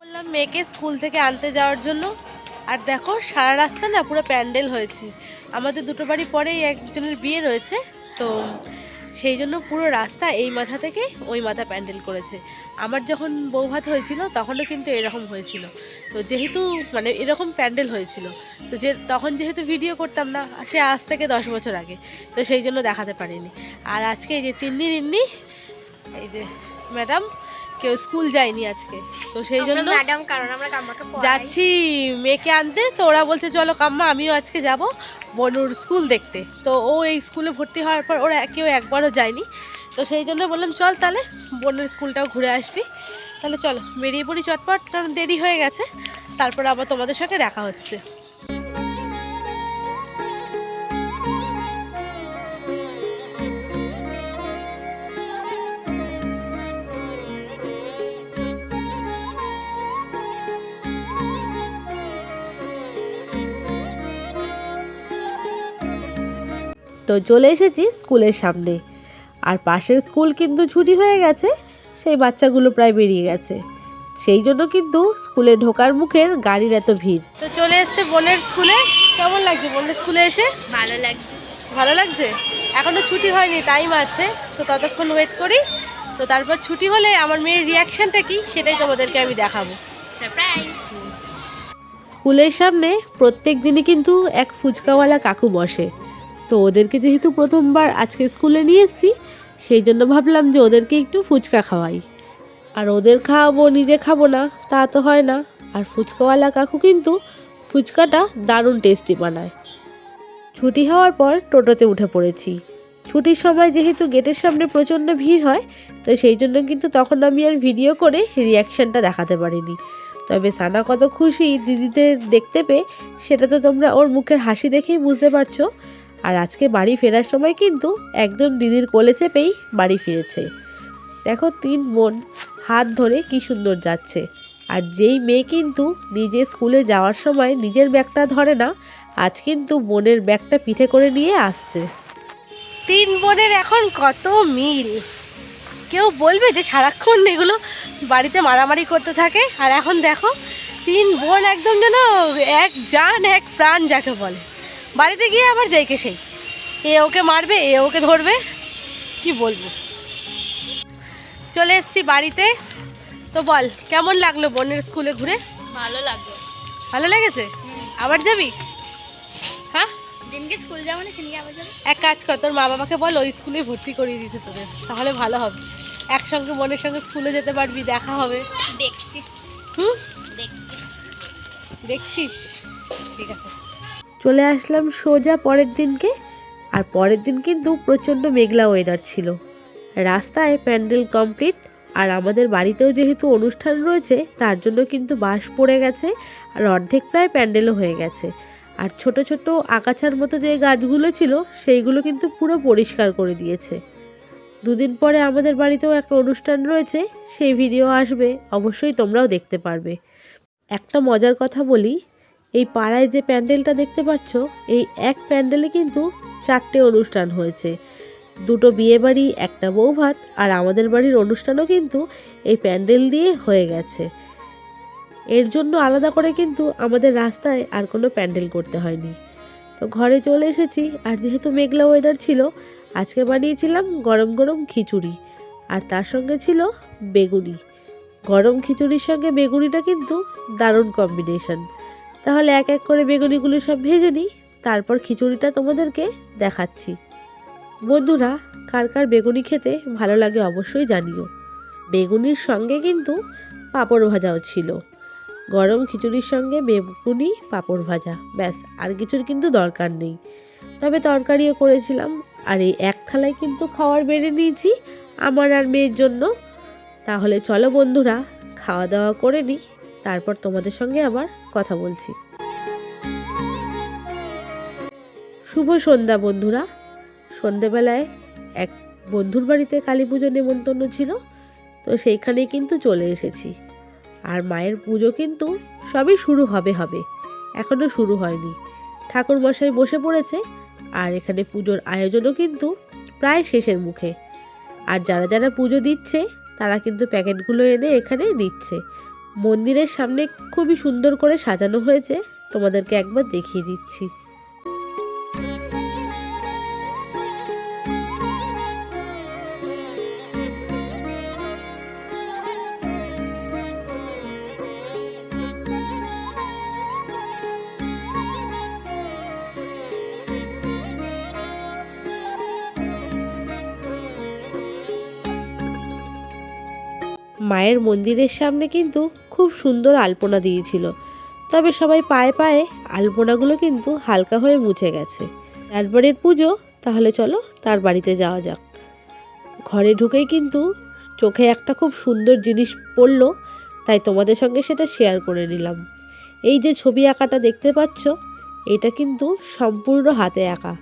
বললাম, মেয়েকে স্কুল থেকে আনতে যাওয়ার জন্য। আর দেখো, সারা রাস্তা না পুরো প্যান্ডেল হয়েছে। আমাদের দুটো বাড়ি পরেই একজনের বিয়ে রয়েছে, তো সেই জন্য পুরো রাস্তা এই মাথা থেকে ওই মাথা প্যান্ডেল করেছে। আমার যখন বৌভাত হয়েছিল, তখনও কিন্তু এরকম হয়েছিল। তো যেহেতু মানে এরকম প্যান্ডেল হয়েছিল, তো যে তখন যেহেতু ভিডিও করতাম না সে আজ থেকে দশ বছর আগে, তো সেই জন্য দেখাতে পারিনি। আর আজকে এই যে তিন্নি তিন্নি এই যে ম্যাডাম কেউ স্কুল যায়নি আজকে। তো সেই জন্য ম্যাডাম কারণ আমরা কাম্মাকে যাচ্ছি মেয়েকে আনতে। তো ওরা বলছে চলো কাম্মা আমিও আজকে যাব বনুর স্কুল দেখতে। তো ও এই স্কুলে ভর্তি হওয়ার পর ওরা কেউ একবারও যায়নি। তো সেই জন্য বললাম চল তাহলে বোনের স্কুলটাও ঘুরে আসবি। তাহলে চলো বেরিয়ে পড়ি চটপট কারণ দেরি হয়ে গেছে। তারপর আবার তোমাদের সাথে দেখা হচ্ছে। তো চলে এসেছি স্কুলের সামনে। আর পাশের স্কুল কিন্তু ছুটি হয়ে গেছে সেই বাচ্চাগুলো প্রায় বেরিয়ে গেছে। সেই জন্য কিন্তু স্কুলে ঢোকার মুখের গাড়ির এত ভিড়। তো চলে এসছে বোনের স্কুলে। কেমন লাগছে বোনের স্কুলে এসে? ভালো লাগছে। ভালো লাগছে? এখনও ছুটি হয়নি টাইম আছে। তো ততক্ষণ ওয়েট করি। তো তারপর ছুটি হলে আমার মেয়ের রিয়াকশনটা কি সেটাই তোমাদেরকে আমি দেখাবো। সারপ্রাইজ স্কুলের সামনে প্রত্যেক দিনই কিন্তু এক ফুচকাওয়ালা কাকু বসে। তো ওদেরকে যেহেতু প্রথমবার আজকে স্কুলে নিয়ে এসেছি, সেই জন্য ভাবলাম যে ওদেরকে একটু ফুচকা খাওয়াই। আর ওদের খাওয়াবো, নিজে খাব না, তা তো হয় না। আর ফুচকাওয়ালা কাকু কিন্তু ফুচকাটা দারুণ টেস্টি বানায়। ছুটি হওয়ার পর টোটোতে উঠে পড়েছি। ছুটির সময় যেহেতু গেটের সামনে প্রচণ্ড ভিড় হয়, তো সেই জন্য কিন্তু তখন আমি আর ভিডিও করে রিয়াকশানটা দেখাতে পারিনি। তবে সানা কত খুশি দিদিদের দেখতে পেয়ে, সেটা তো তোমরা ওর মুখের হাসি দেখেই বুঝতে পারছ। আর আজকে বাড়ি ফেরার সময় কিন্তু একদম দিদির কোলে চেপেই বাড়ি ফিরেছে। দেখো তিন বোন হাত ধরে কি সুন্দর যাচ্ছে। আর যেই মেয়ে কিন্তু নিজে স্কুলে যাওয়ার সময় নিজের ব্যাগটা ধরে না, আজ কিন্তু বোনের ব্যাগটা পিঠে করে নিয়ে আসছে। তিন বোনের এখন কত মিল? কেউ বলবে যে সারাক্ষণ এগুলো বাড়িতে মারামারি করতে থাকে। আর এখন দেখো, তিন বোন একদম যেন এক জান, এক প্রাণ যাকে বলে। বাড়িতে গিয়ে আবার যাইকে সেই? এ ওকে মারবে এ ওকে ধরবে? কি বলব? চলে এসছি বাড়িতে। তো বল কেমন লাগল বোনের স্কুলে ঘুরে? ভালো লাগল। ভালো লেগেছে? আবার যাবি? হ্যাঁ? দিনকে স্কুল যাব না সেদিনকে আবার যাব। এক কাজ কর তোর মা বাবাকে বল ওই স্কুলে ভর্তি করিয়ে দিতে তোদের তাহলে ভালো হবে। একসঙ্গে বোনের সঙ্গে স্কুলে যেতে পারবি দেখা হবে। দেখছি। হুম? দেখছি। দেখছিস? ঠিক আছে। চলে আসলাম সোজা পরের দিনকে। আর পরের দিন কিন্তু প্রচণ্ড মেঘলা ওয়েদার ছিল। রাস্তায় প্যান্ডেল কমপ্লিট, আর আমাদের বাড়িতেও যেহেতু অনুষ্ঠান রয়েছে, তার জন্য কিন্তু বাঁশ পড়ে গেছে, আর অর্ধেক প্রায় প্যান্ডেলও হয়ে গেছে। আর ছোট ছোট আগাছার মতো যে গাছগুলো ছিল, সেইগুলো কিন্তু পুরো পরিষ্কার করে দিয়েছে। দুদিন পরে আমাদের বাড়িতেও একটা অনুষ্ঠান রয়েছে, সেই ভিডিও আসবে, অবশ্যই তোমরাও দেখতে পারবে। একটা মজার কথা বলি এই পাড়ায় যে প্যান্ডেলটা দেখতে পাচ্ছ, এই এক প্যান্ডেলে কিন্তু চারটে অনুষ্ঠান হয়েছে। দুটো বিয়ে বাড়ি, একটা বৌভাত আর আমাদের বাড়ির অনুষ্ঠানও কিন্তু এই প্যান্ডেল দিয়ে হয়ে গেছে। এর জন্য আলাদা করে কিন্তু আমাদের রাস্তায় আর কোনো প্যান্ডেল করতে হয়নি। তো ঘরে চলে এসেছি আর যেহেতু মেঘলা ওয়েদার ছিল, আজকে বানিয়েছিলাম গরম গরম খিচুড়ি আর তার সঙ্গে ছিল বেগুনি। গরম খিচুড়ির সঙ্গে বেগুনিটা কিন্তু দারুণ কম্বিনেশন তাহলে এক এক করে বেগুনিগুলো সব ভেজে নিই। তারপর খিচুড়িটা তোমাদেরকে দেখাচ্ছি। বন্ধুরা, কার কার বেগুনি খেতে ভালো লাগে অবশ্যই জানিও। বেগুনির সঙ্গে কিন্তু পাঁপড় ভাজাও ছিল। গরম খিচুড়ির সঙ্গে বেগুনি, পাঁপড় ভাজা, ব্যাস, আর কিছুর কিন্তু দরকার নেই। তবে তরকারিও করেছিলাম, আর এই এক থালায় কিন্তু খাওয়ার বেড়ে নিয়েছি আমার আর মেয়ের জন্য। তাহলে চলো বন্ধুরা, খাওয়া দাওয়া করে নিই। তারপর তোমাদের সঙ্গে আবার কথা বলছি। শুভ সন্ধ্যা বন্ধুরা। সন্ধেবেলায় এক বন্ধুর বাড়িতে কালী পুজো নেমন্তন্ন ছিল, তো সেইখানেই কিন্তু চলে এসেছি। আর মায়ের পুজো কিন্তু সবই শুরু হবে হবে এখনও শুরু হয়নি। ঠাকুর মশাই বসে পড়েছে, আর এখানে পুজোর আয়োজনও কিন্তু প্রায় শেষের মুখে। আর যারা যারা পুজো দিচ্ছে, তারা কিন্তু প্যাকেটগুলো এনে এখানে দিচ্ছে। মন্দিরের সামনে খুবই সুন্দর করে সাজানো হয়েছে। তোমাদেরকে একবার দেখিয়ে দিচ্ছি। মায়ের মন্দিরের সামনে কিন্তু খুব সুন্দর আলপনা দিয়েছিল। তবে সবাই পায়ে পায়ে আলপনাগুলো কিন্তু হালকা হয়ে মুছে গেছে। তারপরের পুজো, তাহলে চলো তার বাড়িতে যাওয়া যাক। ঘরে ঢুকেই কিন্তু চোখে একটা খুব সুন্দর জিনিস পড়ল, তাই তোমাদের সঙ্গে সেটা শেয়ার করে নিলাম। এই যে ছবি আঁকাটা দেখতে পাচ্ছ, এটা কিন্তু সম্পূর্ণ হাতে আঁকা।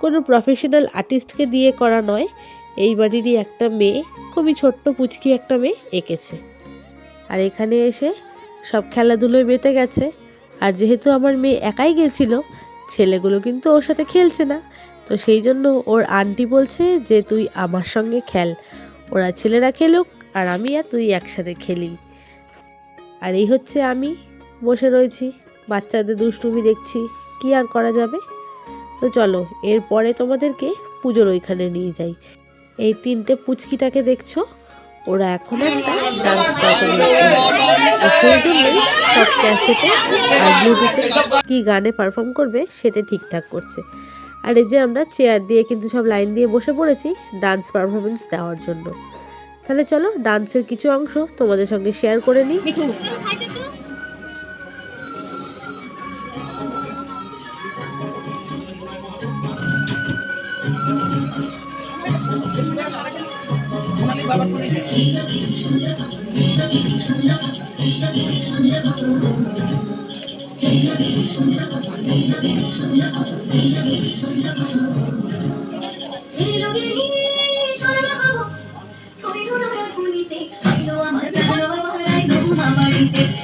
কোনো প্রফেশনাল আর্টিস্টকে দিয়ে করা নয় এই বাড়িরই একটা মেয়ে, খুবই ছোট্ট পুচকি একটা মেয়ে এঁকেছে। আর এখানে এসে সব খেলাধুলোয় মেতে গেছে। আর যেহেতু আমার মেয়ে একাই গেছিল, ছেলেগুলো কিন্তু ওর সাথে খেলছে না। তো সেই জন্য ওর আন্টি বলছে যে, তুই আমার সঙ্গে খেল। ওরা ছেলেরা খেলুক আর আমি আর তুই একসাথে খেলি। আর এই হচ্ছে আমি বসে রয়েছি। বাচ্চাদের দুষ্টুমি দেখছি, কি আর করা যাবে? তো চলো, এরপরে তোমাদেরকে পুজোর ওইখানে নিয়ে যাই। এই তিনটে পুচকিটাকে দেখছ? ওরা এখন একটা ডান্স পারফরমেন্স করবে সেই জন্যই সব আর কি গানে পারফর্ম করবে সেটা ঠিকঠাক করছে। আর এই যে আমরা চেয়ার দিয়ে কিন্তু সব লাইন দিয়ে বসে পড়েছি ডান্স পারফরমেন্স দেওয়ার জন্য। তাহলে চলো ডান্সের কিছু অংশ তোমাদের সঙ্গে শেয়ার করে নিই। বাবার করে Thank you.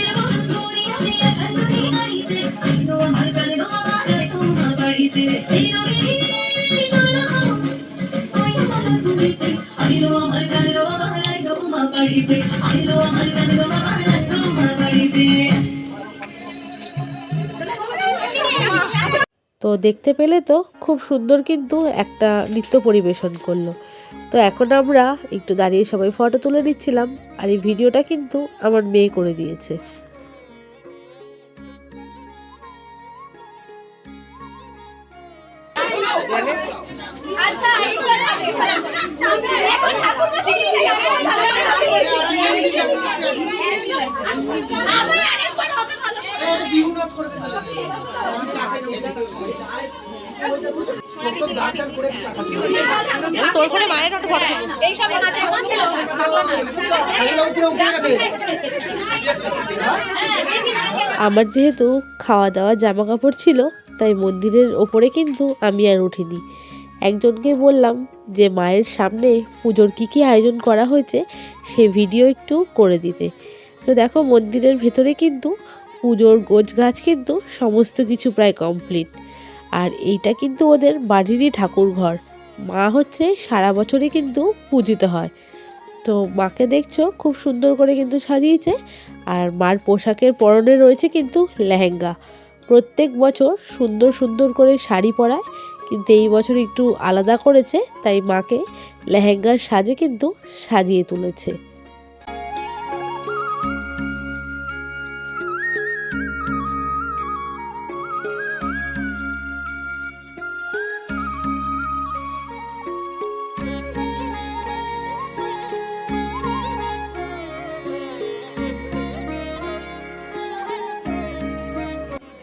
দেখতে পেলে তো খুব সুন্দর কিন্তু একটা নৃত্য পরিবেশন করল। তো এখন আমরা একটু দাঁড়িয়ে সবাই ফটো তুলে নিচ্ছিলাম আর এই ভিডিওটা কিন্তু আমার মেয়ে করে দিয়েছে। আমার যেহেতু খাওয়া দাওয়া জামা কাপড় ছিল, তাই মন্দিরের ওপরে কিন্তু আমি আর উঠিনি। একজনকে বললাম যে মায়ের সামনে পুজোর কী কী আয়োজন করা হয়েছে, সে ভিডিও একটু করে দিতে। তো দেখো মন্দিরের ভেতরে কিন্তু পুজোর গোছ গাছ কিন্তু সমস্ত কিছু প্রায় কমপ্লিট আর এইটা কিন্তু ওদের বাড়িরই ঠাকুর ঘর। মা হচ্ছে সারা বছরই কিন্তু পূজিত হয়। তো মাকে দেখছ, খুব সুন্দর করে কিন্তু সাজিয়েছে। আর মার পোশাকের পরনে রয়েছে কিন্তু লেহেঙ্গা। প্রত্যেক বছর সুন্দর সুন্দর করে শাড়ি পরায়, কিন্তু এই বছর একটু আলাদা করেছে, তাই মাকে লেহেঙ্গার সাজে কিন্তু সাজিয়ে তুলেছে।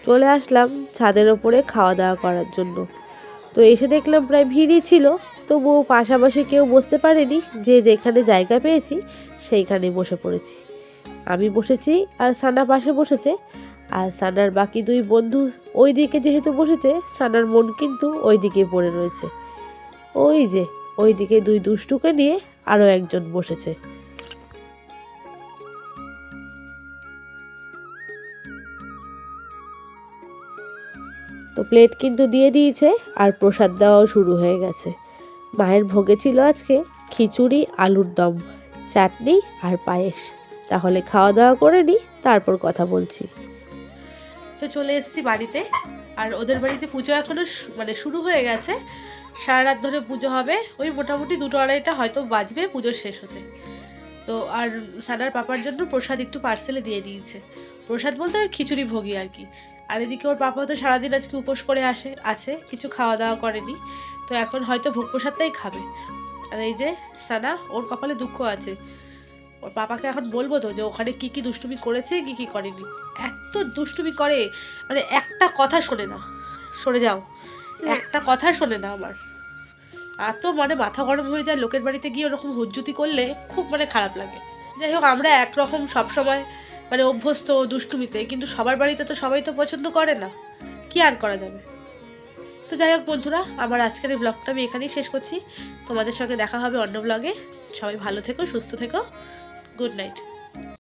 চলে আসলাম ছাদের ওপরে খাওয়া দাওয়া করার জন্য। তো এসে দেখলাম প্রায় ভিড়ই ছিল, তবুও পাশাপাশি কেউ বসতে পারেনি। যে যেখানে জায়গা পেয়েছি সেইখানে বসে পড়েছি। আমি বসেছি আর সানা পাশে বসেছে। আর সানার বাকি দুই বন্ধু ওই দিকে যেহেতু বসেছে, সানার মন কিন্তু ওই দিকে পড়ে রয়েছে। ওই যে ওই দিকে দুই দুষ্টুকে নিয়ে আরও একজন বসেছে। প্লেট কিন্তু দিয়ে দিয়েছে আর প্রসাদ দেওয়াও শুরু হয়ে গেছে। মায়ের ভোগে ছিল আজকে খিচুড়ি, আলুর দম, চাটনি আর পায়েস। তাহলে খাওয়া দাওয়া করে নিই তারপর কথা বলছি। তো চলে এসেছি বাড়িতে। আর ওদের বাড়িতে পুজো এখনও মানে শুরু হয়ে গেছে। সারা রাত ধরে পুজো হবে। ওই মোটামুটি দুটো আড়াইটা হয়তো বাজবে পুজো শেষ হতে। তো আর সানার পাপার জন্য প্রসাদ একটু পার্সেলে দিয়ে দিয়েছে। প্রসাদ বলতে খিচুড়ি ভোগী আর কি। আর এদিকে ওর পাপা তো সারাদিন আজকে উপোস করে আসে, আছে, কিছু খাওয়া দাওয়া করেনি। তো এখন হয়তো ভোগ প্রসাদটাই খাবে। আর এই যে সানা, ওর কপালে দুঃখ আছে। ওর পাপাকে এখন বলব তো যে ওখানে কি কি দুষ্টুমি করেছে, কি কি করেনি। এত দুষ্টুমি করে মানে একটা কথা শোনে না। সরে যাও। একটা কথা শোনে না আমার। এত মানে মাথা গরম হয়ে যায়, লোকের বাড়িতে গিয়ে ওরকম হুজ্জুতি করলে খুব মানে খারাপ লাগে। যাই হোক, আমরা একরকম সবসময় মানে অভ্যস্ত দুষ্টুমিতে, কিন্তু সবার বাড়িতে তো সবাই তো পছন্দ করে না। কি আর করা যাবে? তো যাই হোক বন্ধুরা, আমার আজকের এই ব্লগটা আমি এখানেই শেষ করছি। তোমাদের সঙ্গে দেখা হবে অন্য ব্লগে সবাই ভালো থেকো, সুস্থ থেকো। Good night